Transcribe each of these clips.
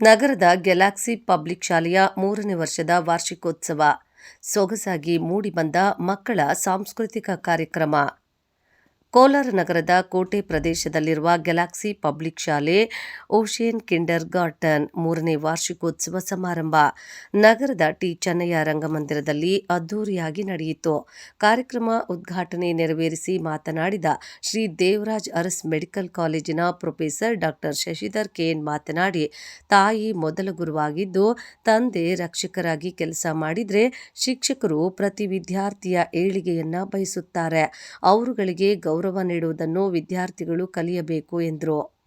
ನಗರದ galaxy public ಶಾಲೆಯ ಮೂರನೇ ವರ್ಷದ ವಾರ್ಷಿಕೋತ್ಸವ. ಸೊಗಸಾಗಿ ಮೂಡಿಬಂದ ಮಕ್ಕಳ ಸಾಂಸ್ಕೃತಿಕ ಕಾರ್ಯಕ್ರಮ. ಕೋಲಾರ ನಗರದ ಕೋಟೆ ಪ್ರದೇಶದಲ್ಲಿರುವ ಗ್ಯಾಲಾಕ್ಸಿ ಪಬ್ಲಿಕ್ ಶಾಲೆ ಓಷಿಯನ್ ಕಿಂಡರ್ ಗಾರ್ಟನ್ ಮೂರನೇ ವಾರ್ಷಿಕೋತ್ಸವ ಸಮಾರಂಭ. ನಗರದ ಟಿ ಚೆನ್ನಯ್ಯ ರಂಗಮಂದಿರದಲ್ಲಿ ಅದ್ದೂರಿಯಾಗಿ ನಡೆಯಿತು. ಕಾರ್ಯಕ್ರಮ ಉದ್ಘಾಟನೆ ನೆರವೇರಿಸಿ ಮಾತನಾಡಿದ ಶ್ರೀ ದೇವರಾಜ್ ಅರಸ್ ಮೆಡಿಕಲ್ ಕಾಲೇಜಿನ ಪ್ರೊಫೆಸರ್ ಡಾಕ್ಟರ್ ಶಶಿಧರ್ ಕೆಎನ್ ಮಾತನಾಡಿ, ತಾಯಿ ಮೊದಲ ಗುರುವಾಗಿದ್ದು, ತಂದೆ ರಕ್ಷಕರಾಗಿ ಕೆಲಸ ಮಾಡಿದರೆ ಶಿಕ್ಷಕರು ಪ್ರತಿ ವಿದ್ಯಾರ್ಥಿಯ ಏಳಿಗೆಯನ್ನ ಬಯಸುತ್ತಾರೆ. ಅವರುಗಳಿಗೆ ಗೌರವ ನೀಡುವುದನ್ನು ವಿದ್ಯಾರ್ಥಿಗಳು ಕಲಿಯಬೇಕು ಎಂದರು.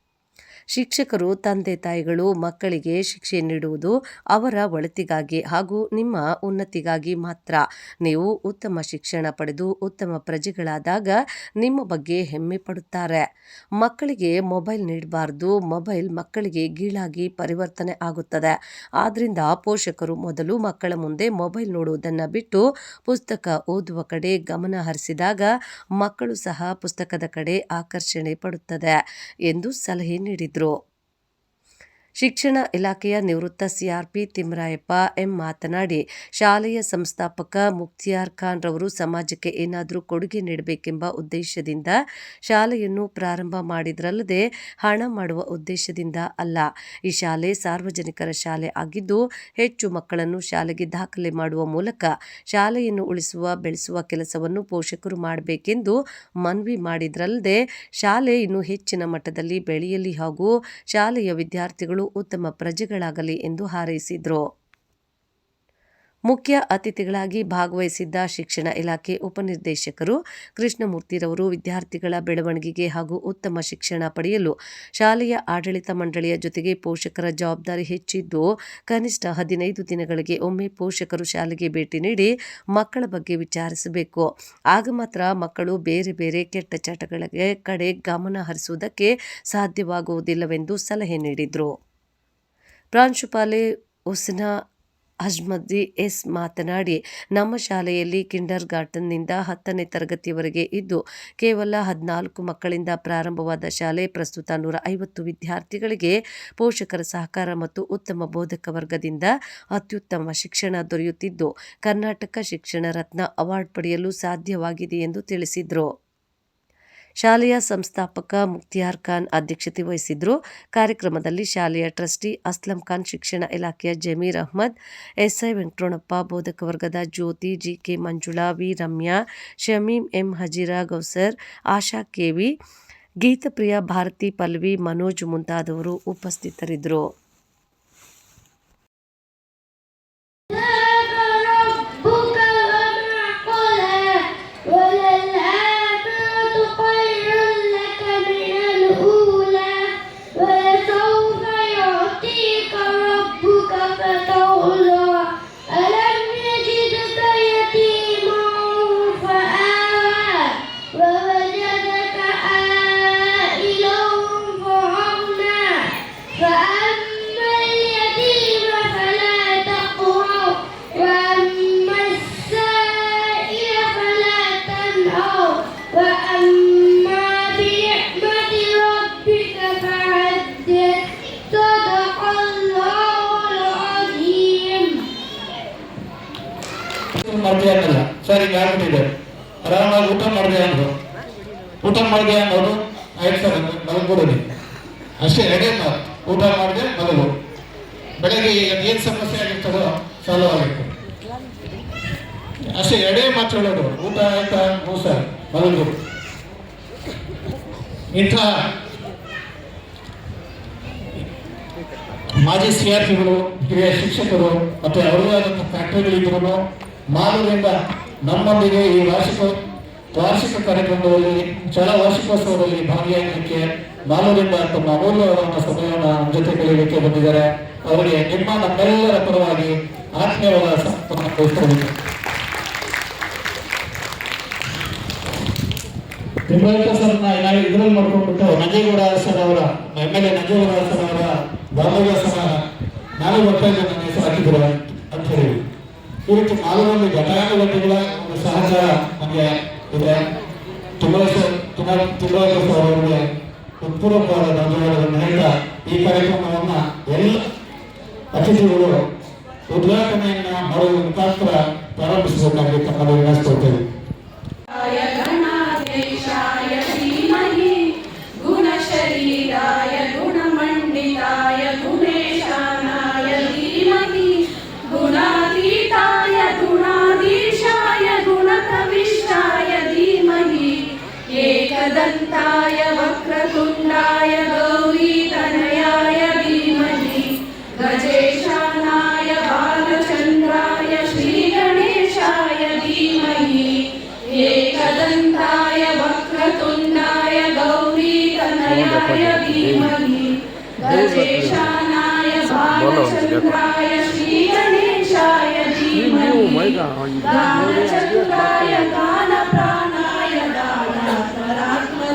ಶಿಕ್ಷಕರು, ತಂದೆ ತಾಯಿಗಳು ಮಕ್ಕಳಿಗೆ ಶಿಕ್ಷೆ ನೀಡುವುದು ಅವರ ಒಳತಿಗಾಗಿ ಹಾಗೂ ನಿಮ್ಮ ಉನ್ನತಿಗಾಗಿ ಮಾತ್ರ. ನೀವು ಉತ್ತಮ ಶಿಕ್ಷಣ ಪಡೆದು ಉತ್ತಮ ಪ್ರಜೆಗಳಾದಾಗ ನಿಮ್ಮ ಬಗ್ಗೆ ಹೆಮ್ಮೆ ಪಡುತ್ತಾರೆ. ಮಕ್ಕಳಿಗೆ ಮೊಬೈಲ್ ನೀಡಬಾರ್ದು, ಮೊಬೈಲ್ ಮಕ್ಕಳಿಗೆ ಗೀಳಾಗಿ ಪರಿವರ್ತನೆ ಆಗುತ್ತದೆ. ಆದ್ದರಿಂದ ಪೋಷಕರು ಮೊದಲು ಮಕ್ಕಳ ಮುಂದೆ ಮೊಬೈಲ್ ನೋಡುವುದನ್ನು ಬಿಟ್ಟು ಪುಸ್ತಕ ಓದುವ ಕಡೆ ಗಮನ ಹರಿಸಿದಾಗ ಮಕ್ಕಳು ಸಹ ಪುಸ್ತಕದ ಕಡೆ ಆಕರ್ಷಣೆ ಪಡುತ್ತದೆ ಎಂದು ಸಲಹೆ ನೀಡಿದರು ಶಿಕ್ಷಣ ಇಲಾಖೆಯ ನಿವೃತ್ತ ಸಿಆರ್ಪಿ ತಿಮ್ಮರಾಯಪ್ಪ ಎಂ ಮಾತನಾಡಿ, ಶಾಲೆಯ ಸಂಸ್ಥಾಪಕ ಮುಕ್ತಿಯಾರ್ ಖಾನ್ ರವರು ಸಮಾಜಕ್ಕೆ ಏನಾದರೂ ಕೊಡುಗೆ ನೀಡಬೇಕೆಂಬ ಉದ್ದೇಶದಿಂದ ಶಾಲೆಯನ್ನು ಪ್ರಾರಂಭ ಮಾಡಿದ್ರಲ್ಲದೆ ಹಣ ಮಾಡುವ ಉದ್ದೇಶದಿಂದ ಅಲ್ಲ. ಈ ಶಾಲೆ ಸಾರ್ವಜನಿಕರ ಶಾಲೆ ಆಗಿದ್ದು, ಹೆಚ್ಚು ಮಕ್ಕಳನ್ನು ಶಾಲೆಗೆ ದಾಖಲೆ ಮಾಡುವ ಮೂಲಕ ಶಾಲೆಯನ್ನು ಉಳಿಸುವ, ಬೆಳೆಸುವ ಕೆಲಸವನ್ನು ಪೋಷಕರು ಮಾಡಬೇಕೆಂದು ಮನವಿ ಮಾಡಿದ್ರಲ್ಲದೆ, ಶಾಲೆ ಇನ್ನೂ ಹೆಚ್ಚಿನ ಮಟ್ಟದಲ್ಲಿ ಬೆಳೆಯಲಿ ಹಾಗೂ ಶಾಲೆಯ ವಿದ್ಯಾರ್ಥಿಗಳು ಉತ್ತಮ ಪ್ರಜೆಗಳಾಗಲಿ ಎಂದು ಹಾರೈಸಿದರು. ಮುಖ್ಯ ಅತಿಥಿಗಳಾಗಿ ಭಾಗವಹಿಸಿದ್ದ ಶಿಕ್ಷಣ ಇಲಾಖೆ ಉಪನಿರ್ದೇಶಕರು ಕೃಷ್ಣಮೂರ್ತಿರವರು ವಿದ್ಯಾರ್ಥಿಗಳ ಬೆಳವಣಿಗೆಗೆ ಹಾಗೂ ಉತ್ತಮ ಶಿಕ್ಷಣ ಪಡೆಯಲು ಶಾಲೆಯ ಆಡಳಿತ ಮಂಡಳಿಯ ಜೊತೆಗೆ ಪೋಷಕರ ಜವಾಬ್ದಾರಿ ಹೆಚ್ಚಿದ್ದು, ಕನಿಷ್ಠ ಹದಿನೈದು ದಿನಗಳಿಗೆ ಒಮ್ಮೆ ಪೋಷಕರು ಶಾಲೆಗೆ ಭೇಟಿ ನೀಡಿ ಮಕ್ಕಳ ಬಗ್ಗೆ ವಿಚಾರಿಸಬೇಕು. ಆಗ ಮಾತ್ರ ಮಕ್ಕಳು ಬೇರೆ ಬೇರೆ ಕೆಟ್ಟ ಚಟಗಳಿಗೆ ಕಡೆ ಗಮನ ಹರಿಸುವುದಕ್ಕೆ ಸಾಧ್ಯವಾಗುವುದಿಲ್ಲವೆಂದು ಸಲಹೆ ನೀಡಿದರು. ಪ್ರಾಂಶುಪಾಲೆ ಉಸ್ನಾ ಅಜ್ಮದ್ದಿ ಎಸ್ ಮಾತನಾಡಿ, ನಮ್ಮ ಶಾಲೆಯಲ್ಲಿ ಕಿಂಡರ್ ಗಾರ್ಟನ್ನಿಂದ ಹತ್ತನೇ ತರಗತಿಯವರೆಗೆ ಇದ್ದು, ಕೇವಲ ಹದಿನಾಲ್ಕು ಮಕ್ಕಳಿಂದ ಪ್ರಾರಂಭವಾದ ಶಾಲೆ ಪ್ರಸ್ತುತ ನೂರ ಐವತ್ತು ವಿದ್ಯಾರ್ಥಿಗಳಿಗೆ ಪೋಷಕರ ಸಹಕಾರ ಮತ್ತು ಉತ್ತಮ ಬೋಧಕ ವರ್ಗದಿಂದ ಅತ್ಯುತ್ತಮ ಶಿಕ್ಷಣ ದೊರೆಯುತ್ತಿದ್ದು, ಕರ್ನಾಟಕ ಶಿಕ್ಷಣ ರತ್ನ ಅವಾರ್ಡ್ ಪಡೆಯಲು ಸಾಧ್ಯವಾಗಿದೆ ಎಂದು ತಿಳಿಸಿದರು. ಶಾಲೆಯ ಸಂಸ್ಥಾಪಕ ಮುಕ್ತಿಯಾರ್ ಖಾನ್ ಅಧ್ಯಕ್ಷತೆ ವಹಿಸಿದ್ರು. ಕಾರ್ಯಕ್ರಮದಲ್ಲಿ ಶಾಲೆಯ ಟ್ರಸ್ಟಿ ಅಸ್ಲಂ ಖಾನ್ ಶಿಕ್ಷಣ ಇಲಾಖೆಯ ಜಮೀರ್ ಅಹ್ಮದ್, ಎಸ್ಐ ವೆಂಕಟೋಣಪ್ಪ ಬೋಧಕ ವರ್ಗದ Jyoti GK Manjula, V Ramya Shamim M Hajira Gousar, Asha KV Geethapriya Bharathi Palvi, Manoj ಮುಂತಾದವರು ಉಪಸ್ಥಿತರಿದ್ದರು ಮಾಡಿದೆ ಅನ್ನಲ್ಲ ಸರ್, ಈಗ ಆಗ್ಬಿಟ್ಟಿದೆ ಆರಾಮಾಗಿ ಊಟ ಮಾಡಿದೆ ಅಂದ್ರು ಊಟ ಮಾಡಿದೆ ಅನ್ನೋದು? ಆಯ್ತು ಸರ್ ಮಲಗ್ಬಿಡೋದು ಅಷ್ಟೇ ಎರಡೇ ಮಾತು ಊಟ ಮಾಡಿದೆ, ಮಲಗು. ಬೆಳಗ್ಗೆ ಈಗ ಏನು ಸಮಸ್ಯೆ ಆಗಿರ್ತದೋ ಸಾಲ್ವ್ ಆಗಿತ್ತು ಅಷ್ಟೇ, ಎರಡೇ ಮಾತು ಹೇಳೋದು ಊಟ ಆಯ್ತಾ? ಮೋಸ. ಮಲಗು. ಇಂಥ ಮಾಜಿ ಸಿಆರ್ಪಿಗಳು ಆರ್ ಪಿಗಳು, ಹಿರಿಯ ಶಿಕ್ಷಕರು, ಮತ್ತು ಅವರದೇ ಆದಂಥ ಫ್ಯಾಕ್ಟರಿಗಳಿದ್ರು ಮಾಲೂರಿಂದ ನಮ್ಮೊಂದಿಗೆ ಈ ವಾರ್ಷಿಕ ವಾರ್ಷಿಕ ಕಾರ್ಯಕ್ರಮದಲ್ಲಿ ಜಲ ವಾರ್ಷಿಕೋತ್ಸವದಲ್ಲಿ ಭಾಗಿಯಾಗಲಿಕ್ಕೆ ಮಾಲೂರಿಂದ ತಮ್ಮ ಅಮೂಲ್ಯವಾದ ಸಮಯವನ್ನು ನಮ್ಮ ಜೊತೆ ಕಳೆಯಲಿಕ್ಕೆ ಬಂದಿದ್ದಾರೆ. ಅವರಿಗೆ ನಿಮ್ಮ ನಮ್ಮೆಲ್ಲರ ಪರವಾಗಿ ಆತ್ಮೀಯವಾದ ತಿಮ್ಮಯ್ಯ ಸರ್ನ ಏನಾದ್ರು ಇದ್ರಲ್ಲಿ ಮಾಡ್ಕೊಂಡ್ಬಿಟ್ಟು ನಂಜೇಗೌಡ ಸರ್ ಅವರ, M L A Nanjegowda sir ಅವರ ಬಾಲ್ಯವ್ಯಾಸನ ನಾನು ಬರ್ತಾ ಇದ್ದೆ ನನ್ನ ಹೆಸರು ಹಾಕಿದ್ರು ಅಂತ ಹೇಳಿ. ಈ ರೀತಿ ಮಾಲೂರಲ್ಲಿ ಘಟಾನುಘಟಿಗಳ ಒಂದು ಸಹಕಾರ ನಮಗೆ ಇದೆ. ತುಂಬ ತುಂಬ ತುಂಬ ಅವರಿಗೆ ಹೃತ್ಪೂರ್ವಕವಾದ ಧನ್ಯವಾದಗಳನ್ನು ಹೇಳ್ತಾ ಈ ಕಾರ್ಯಕ್ರಮವನ್ನ ಎಲ್ಲ ಅತಿಥಿಗಳು ಉದ್ಘಾಟನೆಯನ್ನ ಮಾಡುವ ಮುಖಾಂತರ ಪ್ರಾರಂಭಿಸಬೇಕಾಗಿ ತಮ್ಮಲ್ಲಿ ವಿನಂತಿಸುತ್ತೇವೆ एकदन्ताय वक्रतुण्डाय गौरीतनयाय धीमहि गजेशानाय बालचन्द्राय श्रीगणेशाय धीमहि एकदन्ताय वक्रतुण्डाय गौरीतनयाय धीमहि गजेशानाय बालचन्द्राय श्रीगणेशाय धीमहि गानचन्द्राय गानप्राणाय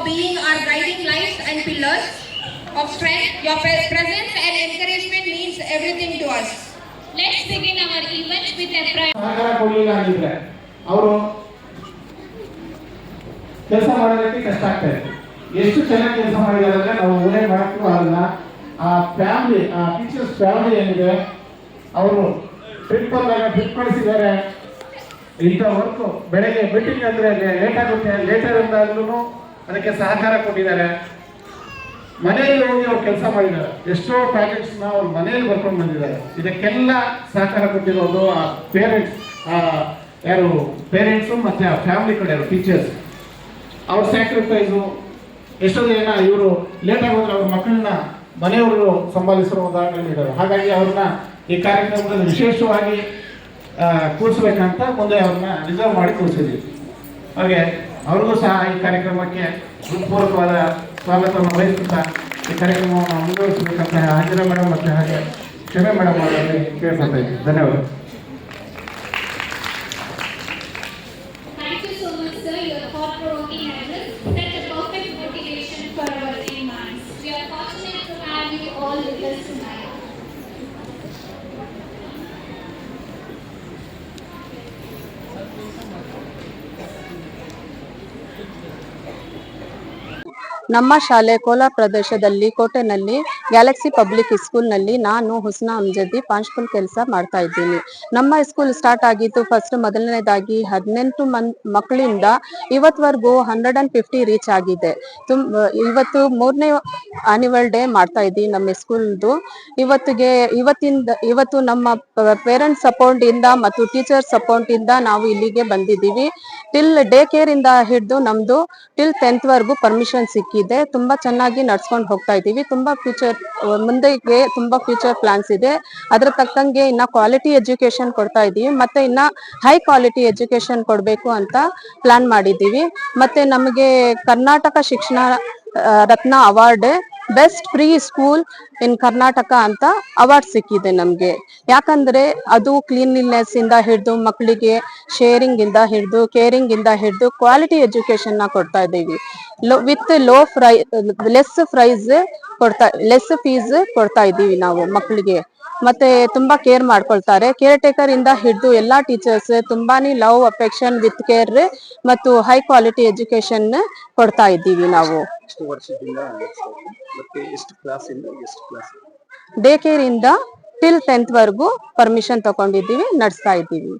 for being our guiding lights and pillars of strength. Your pre- presence and encouragement means everything to us. Let's begin our event with a prayer. ಅವರು ಕೆಲಸ ಮಾಡೋದಕ್ಕೆ ಕಷ್ಟ ಆಗ್ತಾ ಇತ್ತು ಎಷ್ಟು ಚೆನ್ನಾಗಿ ಕೆಲಸ ಮಾಡಿದ್ದಾರೆ ಅಂದ್ರೆ ನಾವು ಊರೇ ಮಾಡಕ್ಕೂ ಆಗಲ್ಲ ಆ ಫ್ಯಾಮಿಲಿ ಆ ಟೀಚರ್ಸ್ ಫ್ಯಾಮಿಲಿ ಏನಿದೆ ಅವರು ಟ್ರಿಪ್ ಬಂದಾಗ ಟ್ರಿಪ್ ಕಳಿಸಿದ್ದಾರೆ ಇಂಥ ವರ್ಕು ಬೆಳಗ್ಗೆ ಮೀಟಿಂಗ್ ಅಂದರೆ ಲೇಟ್ ಆಗುತ್ತೆ ಲೇಟರ್ ಅಂದಾಗ್ಲೂ ಅದಕ್ಕೆ ಸಹಕಾರ ಕೊಟ್ಟಿದ್ದಾರೆ. ಮನೆಯಲ್ಲಿ ಹೋಗಿ ಅವ್ರು ಕೆಲಸ ಮಾಡಿದ್ದಾರೆ. ಎಷ್ಟೋ ಪ್ಯಾಕೆಟ್ಸ್ನ ಅವ್ರ ಮನೆಯಲ್ಲಿ ಬರ್ಕೊಂಡು ಬಂದಿದ್ದಾರೆ. ಇದಕ್ಕೆಲ್ಲ ಸಹಕಾರ ಕೊಟ್ಟಿರೋದು ಆ ಪೇರೆಂಟ್ಸ್ ಯಾರು ಪೇರೆಂಟ್ಸು ಮತ್ತು ಆ ಫ್ಯಾಮಿಲಿ ಕಡೆಯವರು ಟೀಚರ್ಸ್ ಅವ್ರ ಸ್ಯಾಕ್ರಿಫೈಸು ಎಷ್ಟೋ ಜನ ಇವರು ಲೇಟಾಗಿ ಹೋದ್ರೆ ಅವ್ರ ಮಕ್ಕಳನ್ನ ಮನೆಯವರು ಸಂಭಾಲಿಸಿರೋ ಉದಾಹರಣೆಗಳಿದ್ದಾರೆ ಹಾಗಾಗಿ ಅವ್ರನ್ನ ಈ ಕಾರ್ಯಕ್ರಮದಲ್ಲಿ ವಿಶೇಷವಾಗಿ ಆ, ಕೂರಿಸ್ಬೇಕಂತ ಮುಂದೆ ಅವ್ರನ್ನ ರಿಸರ್ವ್ ಮಾಡಿ ಕೂರಿಸಿದ್ವಿ. ಹಾಗೆ ಅವ್ರಿಗೂ ಸಹ ಈ ಕಾರ್ಯಕ್ರಮಕ್ಕೆ ಹೃತ್ಪೂರ್ವಕವಾದ ಸ್ವಾಗತವನ್ನು ವಹಿಸುತ್ತಾ ಈ ಕಾರ್ಯಕ್ರಮವನ್ನು ಮುಂದುವರಿಸಬೇಕಂತ ಹಾಜಿರಾ ಮೇಡಮ್ ಮತ್ತು ಹಾಗೆ ಕ್ಷಮೆ ಮೇಡಮ್ ಅವರಲ್ಲಿ ಕೇಳ್ಕೊತಾ ಇದ್ದೀನಿ. ಧನ್ಯವಾದ. All with us much, sir. Your thought-provoking address set a perfect motivation for our young minds. We are fortunate to have you all with us tonight. ನಮ್ಮ ಶಾಲೆ ಕೋಲಾರ ಪ್ರದೇಶದಲ್ಲಿ ಕೋಟೆನಲ್ಲಿ ಗ್ಯಾಲಕ್ಸಿ ಪಬ್ಲಿಕ್ ಸ್ಕೂಲ್ನಲ್ಲಿ ನಾನು ಹುಸ್ನಾ ಅಮ್ಜದಿ ಪಾಂಚ್ಪುಲ್ ಕೆಲಸ ಮಾಡ್ತಾ ಇದ್ದೀನಿ. ನಮ್ಮ ಸ್ಕೂಲ್ ಸ್ಟಾರ್ಟ್ ಆಗಿದ್ದು ಫಸ್ಟ್ ಮೊದಲನೇದಾಗಿ ಹದಿನೆಂಟು ಮನ್, ಮಕ್ಕಳಿಂದ ಇವತ್ವರೆಗೂ ಹಂಡ್ರೆಡ್ ಅಂಡ್ ಫಿಫ್ಟಿ ರೀಚ್ ಆಗಿದೆ. ತುಂ ಇವತ್ತು ಮೂರನೇ ಆನ್ಯುವಲ್ ಡೇ ಮಾಡ್ತಾ ಇದ್ದೀವಿ ನಮ್ಮ ಸ್ಕೂಲ್ದು ಇವತ್ತಿಗೆ ಇವತ್ತಿಂದ, ಇವತ್ತು ನಮ್ಮ ಪೇರೆಂಟ್ಸ್ ಸಪೋರ್ಟ್ ಇಂದ ಮತ್ತು ಟೀಚರ್ ಸಪೋರ್ಟ್ ಇಂದ ನಾವು ಇಲ್ಲಿಗೆ ಬಂದಿದ್ದೀವಿ. ಟಿಲ್ ಡೇ ಕೇರ್ ಇಂದ ಹಿಡಿದು ನಮ್ದು ಟಿಲ್ ಟೆಂತ್ ವರೆಗೂ ಪರ್ಮಿಷನ್ ಸಿಕ್ಕಿದೆ ತುಂಬಾ ಚೆನ್ನಾಗಿ ನಡ್ಸ್ಕೊಂಡು ಹೋಗ್ತಾ ಇದ್ದೀವಿ. ತುಂಬಾ ಫ್ಯೂಚರ್ ಮುಂದೆಗೆ ತುಂಬಾ ಫ್ಯೂಚರ್ ಪ್ಲಾನ್ಸ್ ಇದೆ. ಅದ್ರ ತಕ್ಕಂಗೆ ಇನ್ನ ಕ್ವಾಲಿಟಿ ಎಜುಕೇಶನ್ ಕೊಡ್ತಾ ಇದೀವಿ ಮತ್ತೆ ಇನ್ನ ಹೈ ಕ್ವಾಲಿಟಿ ಎಜುಕೇಶನ್ ಕೊಡ್ಬೇಕು ಅಂತ ಪ್ಲಾನ್ ಮಾಡಿದ್ದೀವಿ. ಮತ್ತೆ ನಮಗೆ Karnataka Shikshana Ratna award best free school in Karnataka ಅಂತ ಅವಾರ್ಡ್ ಸಿಕ್ಕಿದೆ ನಮಗೆ. ಯಾಕಂದ್ರೆ ಅದು ಕ್ಲೀನ್ಲಿನೆಸ್ ಇಂದ ಹಿಡಿದು ಮಕ್ಕಳಿಗೆ ಶೇರಿಂಗ್ ಇಂದ ಹಿಡಿದು ಕೇರಿಂಗ್ ಇಂದ ಹಿಡಿದು ಕ್ವಾಲಿಟಿ ಎಜುಕೇಶನ್ನ ಕೊಡ್ತಾ ಇದ್ದೀವಿ. With low fry less price ಕೊಡ್ತಾ ಲೆಸ್ ಫೀಸ್ ಕೊಡ್ತಾ ಇದ್ದೀವಿ ನಾವು ಮಕ್ಕಳಿಗೆ ಮತ್ತೆ ತುಂಬಾ ಕೇರ್ ಮಾಡ್ಕೊಳ್ತಾರೆ. ಕೇರ್ ಟೇಕರ್ ಇಂದ ಹಿಡಿದು ಎಲ್ಲಾ ಟೀಚರ್ಸ್ ತುಂಬಾನೇ ಲವ್ ಅಫೆಕ್ಷನ್ ವಿತ್ ಕೇರ್ ಮತ್ತು ಹೈ ಕ್ವಾಲಿಟಿ ಎಜುಕೇಶನ್ ಕೊಡ್ತಾ ಇದ್ದೀವಿ ನಾವು. ಡೇ ಕೇರ್ ಇಂದ ಟಿಲ್ ಟೆಂತ್ ವರ್ಗೂ ಪರ್ಮಿಷನ್ ತಗೊಂಡಿದ್ದೀವಿ ನಡೆಸ್ತಾ ಇದ್ದೀವಿ.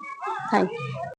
Thank you